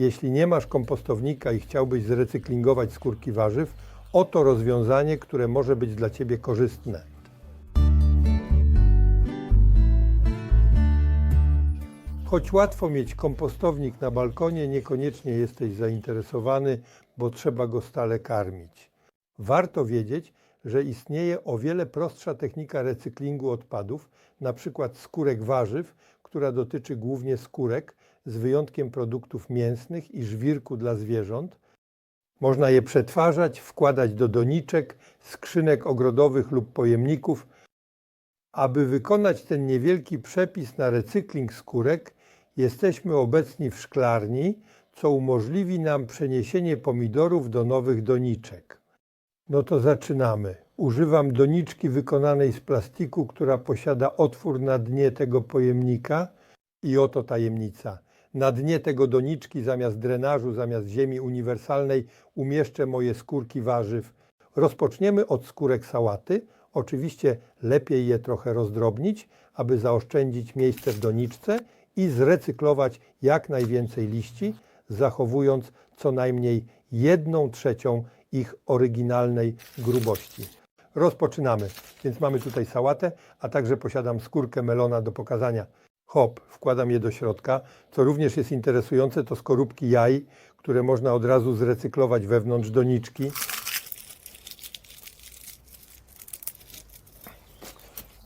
Jeśli nie masz kompostownika i chciałbyś zrecyklingować skórki warzyw, oto rozwiązanie, które może być dla Ciebie korzystne. Choć łatwo mieć kompostownik na balkonie, niekoniecznie jesteś zainteresowany, bo trzeba go stale karmić. Warto wiedzieć, że istnieje o wiele prostsza technika recyklingu odpadów, przykład skórek warzyw, która dotyczy głównie skórek, z wyjątkiem produktów mięsnych i żwirku dla zwierząt. Można je przetwarzać, wkładać do doniczek, skrzynek ogrodowych lub pojemników. Aby wykonać ten niewielki przepis na recykling skórek, jesteśmy obecni w szklarni, co umożliwi nam przeniesienie pomidorów do nowych doniczek. No to zaczynamy. Używam doniczki wykonanej z plastiku, która posiada otwór na dnie tego pojemnika i oto tajemnica. Na dnie tego doniczki zamiast drenażu, zamiast ziemi uniwersalnej umieszczę moje skórki warzyw. Rozpoczniemy od skórek sałaty. Oczywiście lepiej je trochę rozdrobnić, aby zaoszczędzić miejsce w doniczce i zrecyklować jak najwięcej liści, zachowując co najmniej jedną trzecią ich oryginalnej grubości. Rozpoczynamy. Więc mamy tutaj sałatę, a także posiadam skórkę melona do pokazania. Hop, wkładam je do środka. Co również jest interesujące, to skorupki jaj, które można od razu zrecyklować wewnątrz doniczki.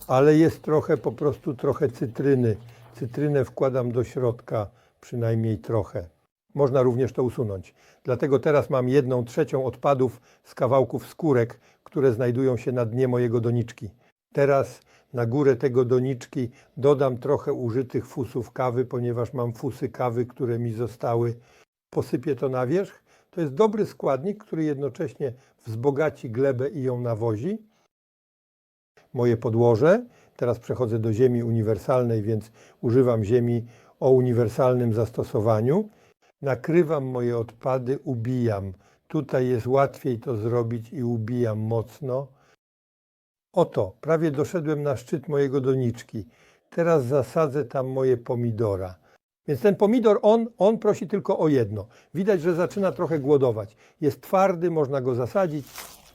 Ale jest trochę, po prostu trochę cytryny. Cytrynę wkładam do środka, przynajmniej trochę. Można również to usunąć. Dlatego teraz mam jedną trzecią odpadów z kawałków skórek, które znajdują się na dnie mojego doniczki. Teraz na górę tego doniczki dodam trochę użytych fusów kawy, ponieważ mam fusy kawy, które mi zostały. Posypię to na wierzch. To jest dobry składnik, który jednocześnie wzbogaci glebę i ją nawozi. Moje podłoże. Teraz przechodzę do ziemi uniwersalnej, więc używam ziemi o uniwersalnym zastosowaniu. Nakrywam moje odpady, ubijam. Tutaj jest łatwiej to zrobić i ubijam mocno. Oto, prawie doszedłem na szczyt mojego doniczki. Teraz zasadzę tam moje pomidora. Więc ten pomidor, on, on prosi tylko o jedno. Widać, że zaczyna trochę głodować. Jest twardy, można go zasadzić.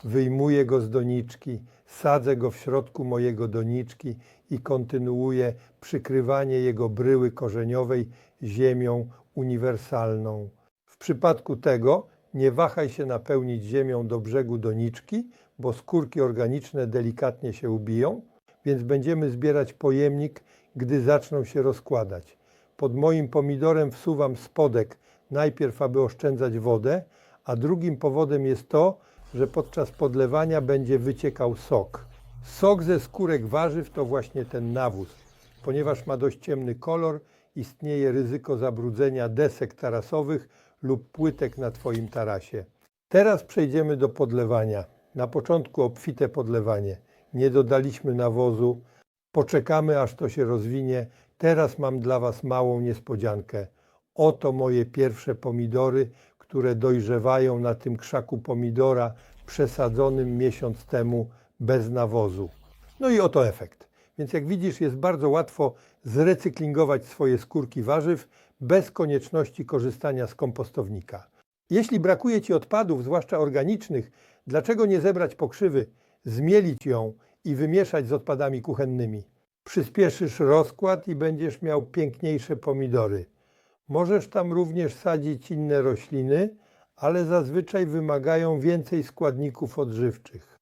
Wyjmuję go z doniczki, sadzę go w środku mojego doniczki i kontynuuję przykrywanie jego bryły korzeniowej ziemią uniwersalną. W przypadku tego nie wahaj się napełnić ziemią do brzegu doniczki, bo skórki organiczne delikatnie się ubiją, więc będziemy zbierać pojemnik, gdy zaczną się rozkładać. Pod moim pomidorem wsuwam spodek, najpierw aby oszczędzać wodę, a drugim powodem jest to, że podczas podlewania będzie wyciekał sok. Sok ze skórek warzyw to właśnie ten nawóz. Ponieważ ma dość ciemny kolor, istnieje ryzyko zabrudzenia desek tarasowych lub płytek na Twoim tarasie. Teraz przejdziemy do podlewania. Na początku obfite podlewanie. Nie dodaliśmy nawozu. Poczekamy, aż to się rozwinie. Teraz mam dla Was małą niespodziankę. Oto moje pierwsze pomidory, które dojrzewają na tym krzaku pomidora przesadzonym miesiąc temu bez nawozu. No i oto efekt. Więc jak widzisz, jest bardzo łatwo zrecyklingować swoje skórki warzyw bez konieczności korzystania z kompostownika. Jeśli brakuje Ci odpadów, zwłaszcza organicznych, dlaczego nie zebrać pokrzywy, zmielić ją i wymieszać z odpadami kuchennymi? Przyspieszysz rozkład i będziesz miał piękniejsze pomidory. Możesz tam również sadzić inne rośliny, ale zazwyczaj wymagają więcej składników odżywczych.